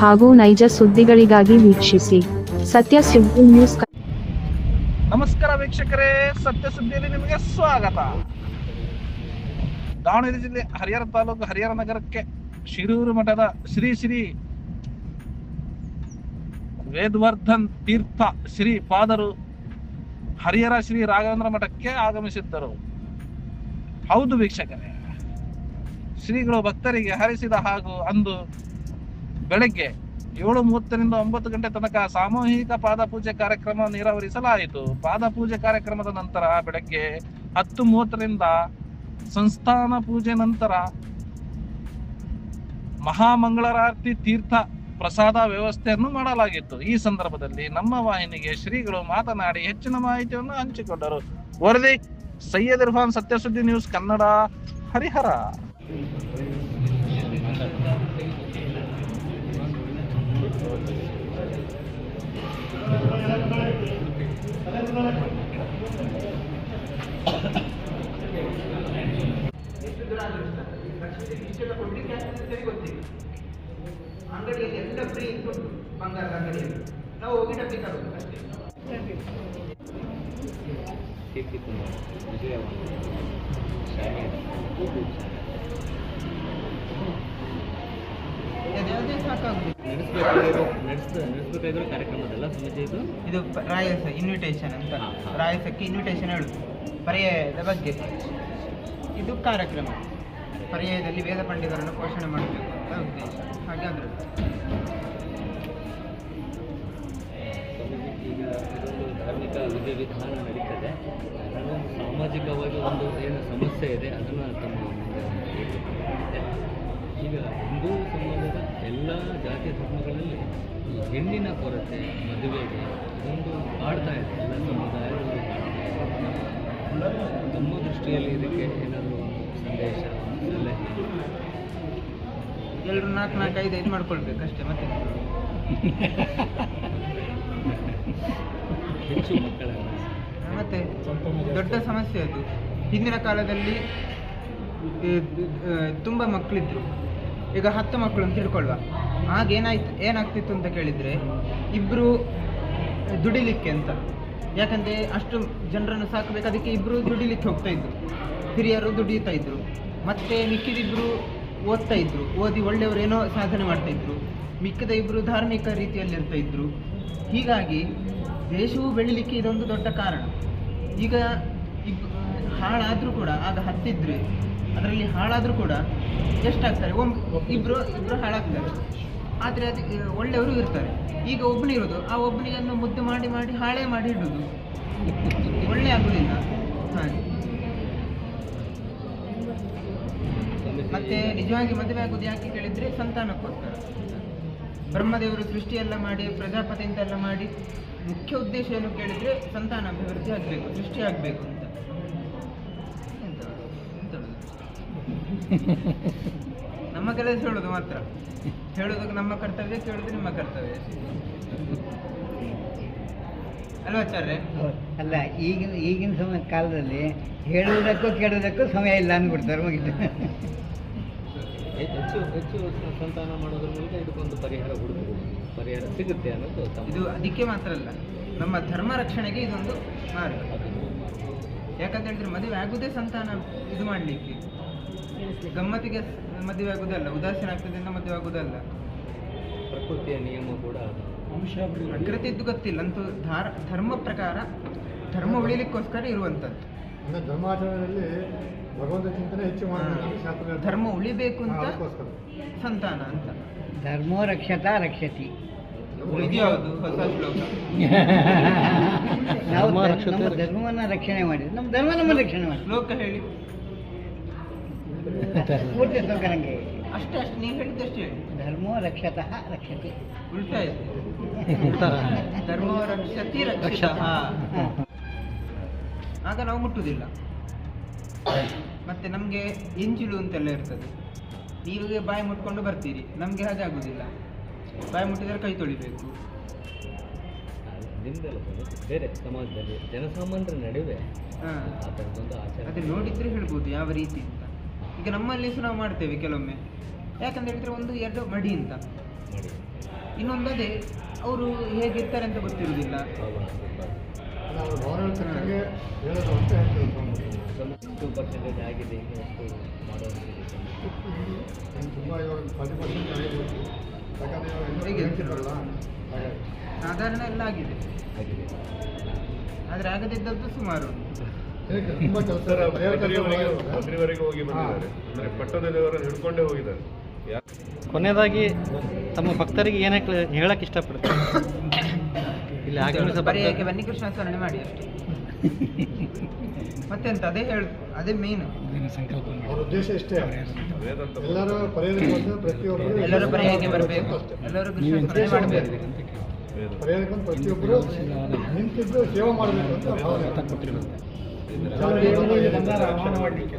ಹಾಗೂ ನೈಜ ಸುದ್ದಿಗಳಿಗಾಗಿ ವೀಕ್ಷಿಸಿ. ಸತ್ಯ ಸುದ್ದಿ ನ್ಯೂಸ್ ನಮಸ್ಕಾರ ವೀಕ್ಷಕರೇ, ಸತ್ಯ ಸುದ್ದಿಯಲ್ಲಿ ನಿಮಗೆ ಸ್ವಾಗತ. ದಾವಣಗೆರೆ ಜಿಲ್ಲೆ ಹರಿಹರ ತಾಲೂಕು ಹರಿಹರ ನಗರಕ್ಕೆ ಶಿರೂರು ಮಠದ ಶ್ರೀ ಶ್ರೀ ವೇದವರ್ಧನ್ ತೀರ್ಥ ಶ್ರೀ ಪಾದರು ಹರಿಹರ ಶ್ರೀ ರಾಘವೇಂದ್ರ ಮಠಕ್ಕೆ ಆಗಮಿಸಿದ್ದರು. ಹೌದು ವೀಕ್ಷಕರೇ. ಶ್ರೀಗಳು ಭಕ್ತರಿಗೆ ಹರಿಸಿದ ಹಾಗೂ ಅಂದು ಬೆಳಗ್ಗೆ ಏಳು ಮೂವತ್ತರಿಂದ ಒಂಬತ್ತು ಗಂಟೆ ತನಕ ಸಾಮೂಹಿಕ ಪಾದಪೂಜೆ ಕಾರ್ಯಕ್ರಮ ನೆರವೇರಿಸಲಾಯಿತು. ಪಾದಪೂಜೆ ಕಾರ್ಯಕ್ರಮದ ನಂತರ ಬೆಳಗ್ಗೆ ಹತ್ತು ಮೂವತ್ತರಿಂದ ಸಂಸ್ಥಾನ ಪೂಜೆ ನಂತರ ಮಹಾಮಂಗಳಾರತಿ ತೀರ್ಥ ಪ್ರಸಾದ ವ್ಯವಸ್ಥೆಯನ್ನು ಮಾಡಲಾಗಿತ್ತು. ಈ ಸಂದರ್ಭದಲ್ಲಿ ನಮ್ಮ ವಾಹಿನಿಗೆ ಶ್ರೀಗಳು ಮಾತನಾಡಿ ಹೆಚ್ಚಿನ ಮಾಹಿತಿಯನ್ನು ಹಂಚಿಕೊಂಡರು. ವರದಿ, ಸೈಯದ್ ಇರ್ಫಾನ್ ಸತ್ಯಸುದ್ದಿ ನ್ಯೂಸ್ ಕನ್ನಡ ಹರಿಹರ. ಅಂಗಡಿಯಲ್ಲಿ ಎಲ್ಲ ಫ್ರೀ ಉಂಟು ಬಂಗಾರದ ಅಂಗಡಿಯಲ್ಲಿ ನಾವು ಹೋಗಿ ಡಬ್ಬಿ ತರೋದು ಅಷ್ಟೇ ಕೀರ್ತಿ ಕುಮಾರ್ ವಿಜಯವಾಣಿ ಶಾಹಿದ್ ನಡೆಸಬೇಕಾಗಿರೋ ನಡೆಸ ನಡೆಸಬೇಕಾಗಿರೋ ಕಾರ್ಯಕ್ರಮದಲ್ಲ ಸಮಿತಿ ಇದು ಇದು ರಾಯಸ ಇನ್ವಿಟೇಷನ್ ಅಂತ. ರಾಯಸಕ್ಕೆ ಇನ್ವಿಟೇಷನ್ ಹೇಳುದು ಪರ್ಯಾಯದ ಬಗ್ಗೆ. ಇದು ಕಾರ್ಯಕ್ರಮ. ಪರ್ಯಾಯದಲ್ಲಿ ವೇದ ಪಂಡಿತರನ್ನು ಪೋಷಣೆ ಮಾಡಬೇಕು ಅಂತ ಉದ್ದೇಶ. ಹಾಗೆ ಅದ್ರದ್ದು ಸಮಿತಿ ಈಗ ಇದೊಂದು ಧಾರ್ಮಿಕ ವಿಧಿವಿಧಾನ ನಡೀತದೆ ಅದನ್ನು ಸಾಮಾಜಿಕವಾಗಿ ಒಂದು ಏನು ಸಮಸ್ಯೆ ಇದೆ ಅದನ್ನು ತಮ್ಮ ಮುಂದೆ. ಈಗ ಹಿಂದೂ ಸಮಾಜದ ಎಲ್ಲ ಜಾತಿ ಧರ್ಮಗಳಲ್ಲಿ ಈ ಹೆಣ್ಣಿನ ಕೊರತೆ ಮದುವೆಗೆ ಇದೊಂದು ಕಾಡ್ತಾ ಇದೆ. ಎಲ್ಲ ಸಮುದಾಯಗಳು ನಮ್ಮ ದೃಷ್ಟಿಯಲ್ಲಿ ಇದಕ್ಕೆ ಏನಾದರೂ ಒಂದು ಸಂದೇಶ ಸಲಹೆ? ಎಲ್ಲರೂ ನಾಲ್ಕು ನಾಲ್ಕು ಐದು ಐದು ಮಾಡ್ಕೊಳ್ಬೇಕಷ್ಟೇ ಮತ್ತೆ? ಹೆಚ್ಚು ಮಕ್ಕಳ ಮತ್ತೆ? ದೊಡ್ಡ ಸಮಸ್ಯೆ ಅದು. ಹಿಂದಿನ ಕಾಲದಲ್ಲಿ ತುಂಬ ಮಕ್ಕಳಿದ್ರು ಈಗ ಹತ್ತು ಮಕ್ಕಳು ಅಂತ ತಿಳ್ಕೊಳ್ಳುವ ಆಗ ಏನಾಯ್ತು ಏನಾಗ್ತಿತ್ತು ಅಂತ ಕೇಳಿದರೆ ಇಬ್ಬರು ದುಡಿಲಿಕ್ಕೆ ಅಂತ. ಯಾಕಂದರೆ ಅಷ್ಟು ಜನರನ್ನು ಸಾಕಬೇಕು, ಅದಕ್ಕೆ ಇಬ್ಬರು ದುಡಿಲಿಕ್ಕೆ ಹೋಗ್ತಾ ಇದ್ರು. ಹಿರಿಯರು ದುಡಿಯುತ್ತಾ ಇದ್ರು. ಮತ್ತೆ ಮಿಕ್ಕಿದಿಬ್ಬರು ಓದ್ತಾ ಇದ್ರು. ಓದಿ ಒಳ್ಳೆಯವರು ಏನೋ ಸಾಧನೆ ಮಾಡ್ತಾ ಇದ್ರು. ಮಿಕ್ಕಿದ ಇಬ್ಬರು ಧಾರ್ಮಿಕ ರೀತಿಯಲ್ಲಿ ಇರ್ತಾ ಇದ್ರು. ಹೀಗಾಗಿ ದೇಶವು ಬೆಳಿಲಿಕ್ಕೆ ಇದೊಂದು ದೊಡ್ಡ ಕಾರಣ. ಈಗ ಹಾಳಾದರೂ ಕೂಡ ಆಗ ಹತ್ತಿದ್ರೆ ಅದರಲ್ಲಿ ಹಾಳಾದರೂ ಕೂಡ ಎಷ್ಟಾಗ್ತಾರೆ? ಒಮ್ ಇಬ್ಬರು ಇಬ್ಬರು ಹಾಳಾಗ್ತಾರೆ. ಆದರೆ ಅದು ಒಳ್ಳೆಯವರು ಇರ್ತಾರೆ. ಈಗ ಒಬ್ಬನಿರೋದು ಆ ಒಬ್ಬನಿಗನ್ನು ಮುದ್ದು ಮಾಡಿ ಮಾಡಿ ಹಾಳೇ ಮಾಡಿ ಇಡೋದು. ಒಳ್ಳೆ ಆಗೋದಿಲ್ಲ. ಹಾಗೆ. ಮತ್ತೆ ನಿಜವಾಗಿ ಮದುವೆ ಆಗೋದು ಯಾಕೆ ಕೇಳಿದ್ರೆ ಸಂತಾನಕ್ಕೋಸ್ಕರ. ಬ್ರಹ್ಮದೇವರು ಸೃಷ್ಟಿಯೆಲ್ಲ ಮಾಡಿ ಪ್ರಜಾಪತಿ ಅಂತೆಲ್ಲ ಮಾಡಿ ಮುಖ್ಯ ಉದ್ದೇಶ ಏನು ಕೇಳಿದ್ರೆ ಸಂತಾನ ಅಭಿವೃದ್ಧಿ ಆಗಬೇಕು, ಸೃಷ್ಟಿ ಆಗಬೇಕು. ನಮ್ಮ ಕೆಲಸ ಹೇಳೋದು ಮಾತ್ರ. ಹೇಳೋದಕ್ಕೆ ನಮ್ಮ ಕರ್ತವ್ಯ ಕೇಳೋದು ನಿಮ್ಮ ಕರ್ತವ್ಯ. ಅಲ್ವಾ ಆಚಾರ್ಯ? ಅಲ್ಲ ಈಗಿನ ಈಗಿನ ಸಮಯ ಕಾಲದಲ್ಲಿ ಹೇಳುವುದಕ್ಕೂ ಕೇಳುವುದಕ್ಕೂ ಸಮಯ ಇಲ್ಲ ಅಂದ್ಬಿಡ್ತಾರೆ ಮುಗಿತು. ಹೆಚ್ಚು ಹೆಚ್ಚು ಸಂತಾನ ಮಾಡೋದ್ರ ಮೂಲಕ ಇದಕ್ಕೊಂದು ಪರಿಹಾರ ಹುಡುಕಬಹುದು ಪರಿಹಾರ ಸಿಗುತ್ತೆ ಅನ್ನೋದು ತಮ್ಮ ಇದು ಅದಕ್ಕೆ ಮಾತ್ರ ಅಲ್ಲ. ನಮ್ಮ ಧರ್ಮ ರಕ್ಷಣೆಗೆ ಇದೊಂದು ಮಾರ್ಗ. ಯಾಕಂತ ಹೇಳಿದ್ರೆ ಮದುವೆ ಆಗುದೇ ಸಂತಾನ ಇದು ಮಾಡಲಿಕ್ಕೆ. ಗಮ್ಮತ್ತಿಗೆ ಮದುವೆ ಆಗುದಲ್ಲ ಉದಾಸೀನ ಆಗ್ತದಿಂದ ಮದುವೆ ಆಗುದಲ್ಲ ಪ್ರಕೃತಿಯ ನಿಯಮ ಕೂಡ ಪ್ರಕೃತಿ ಪ್ರಕೃತಿದ್ದು ಗೊತ್ತಿಲ್ಲ ಅಂತೂ ಧಾರ ಧರ್ಮ ಪ್ರಕಾರ ಧರ್ಮ ಉಳಿಲಿಕ್ಕೋಸ್ಕರ ಇರುವಂಥದ್ದು. ಅಂದ್ರೆ ಧರ್ಮಾಚರಣೆಯಲ್ಲಿ ಭಗವಂತ ಚಿಂತನೆ ಹೆಚ್ಚು ಮಾಡಬೇಕು ಶಾಸ್ತ್ರ ಧರ್ಮ ಉಳಿಬೇಕು ಅಂತ ಸಂತಾನ ಅಂತ. ಧರ್ಮೋ ರಕ್ಷತಾ ರಕ್ಷತಿ. ಹೊಸ ಶ್ಲೋಕ? ನಾವು. ಧರ್ಮವನ್ನ ರಕ್ಷಣೆ ಮಾಡಿದ್ರೆ ನಮ್ಮ ಧರ್ಮ ನಮ್ಮ ರಕ್ಷಣೆ ಮಾಡಿ ಶ್ಲೋಕ ಹೇಳಿ. ಪೂರ್ತಿ ಶ್ಲೋಕ ಅಷ್ಟು ಅಷ್ಟೇ ನೀವು ಹೇಳಿದ್ದಷ್ಟು ಹೇಳಿ. ಧರ್ಮೋ ರಕ್ಷತಃ ರಕ್ಷತೆ. ಉಲ್ಟಾ ಇದೆ. ಧರ್ಮೋ ರಕ್ಷತಿ ರಕ್ಷ ಆಗ ನಾವು ಮುಟ್ಟುವುದಿಲ್ಲ. ಮತ್ತೆ ನಮಗೆ ಎಂಜಿಲು ಅಂತೆಲ್ಲ ಇರ್ತದೆ. ನೀವಿಗೆ ಬಾಯಿ ಮುಟ್ಕೊಂಡು ಬರ್ತೀರಿ. ನಮಗೆ ಹಾಗೆ ಆಗುದಿಲ್ಲ ಬಾಯಿ ಮುಟ್ಟಿದರೆ ಕೈ ತೊಳಿಬೇಕು. ಬೇರೆ ಸಮಾಜದಲ್ಲಿ ಜನಸಾಮಾನ್ಯರ ನಡುವೆ ಹಾ. ಆ ಥರದ್ದೊಂದು ಅದೇ ಆಚರಣೆ ನೋಡಿದ್ರೆ ಹೇಳ್ಬೋದು ಯಾವ ರೀತಿ ಅಂತ. ಈಗ ನಮ್ಮಲ್ಲಿ ಸಹ ನಾವು ಮಾಡ್ತೇವೆ ಕೆಲವೊಮ್ಮೆ. ಯಾಕಂತ ಹೇಳಿದ್ರೆ ಒಂದು ಎರಡು ಮಡಿ ಅಂತ. ಇನ್ನೊಂದು ಅದೇ ಅವರು ಹೇಗಿರ್ತಾರೆ ಅಂತ ಗೊತ್ತಿರುವುದಿಲ್ಲ. ಎಷ್ಟು ಪರ್ಸೆಂಟೇಜ್ ಆಗಿದೆ ಇನ್ನು ಎಷ್ಟು ಸಾಧಾರಣ ಎಲ್ಲ ಆಗಿದೆ. ಆಗಿದೆ. ಆದರೆ ಆಗದಿದ್ದದ್ದು ಸುಮಾರು. ಕೊನೆಯದಾಗಿ ತಮ್ಮ ಭಕ್ತರಿಗೆ ಏನೇ ಹೇಳಕ್ ಇಷ್ಟಪಡ್ತಾರೆ? ಇಲ್ಲಿ ಸ್ಮರಣೆ ಮಾಡಿ ಅಷ್ಟೇ. ಮತ್ತೆಂತ? ಅದೇ ಹೇಳು ಅದೇ ಮೇನ್ ಸಂಕಲ್ಪ ಉದ್ದೇಶ ಇಷ್ಟೇ. ಎಲ್ಲರೂ ಪರಿಹಾರಕ್ಕೆ ಪ್ರತಿಯೊಬ್ಬರು ಎಲ್ಲರೂ ಪರ್ಯಾಯಕ್ಕೆ ಬರಬೇಕು. ಎಲ್ಲರೂ ಕೃಷ್ಣ ಸ್ಮರಣೆ ಮಾಡಬೇಕು. ಪರಿಹಾರಕ್ಕೆ ಬಂದು ಪ್ರತಿಯೊಬ್ಬರು ನಿಂತಿದ್ದು ಸೇವೆ ಮಾಡಬೇಕು ಅಂತ ಭಾವನೆ. ಅವಮಾನ ಮಾಡ್ಲಿಕ್ಕೆ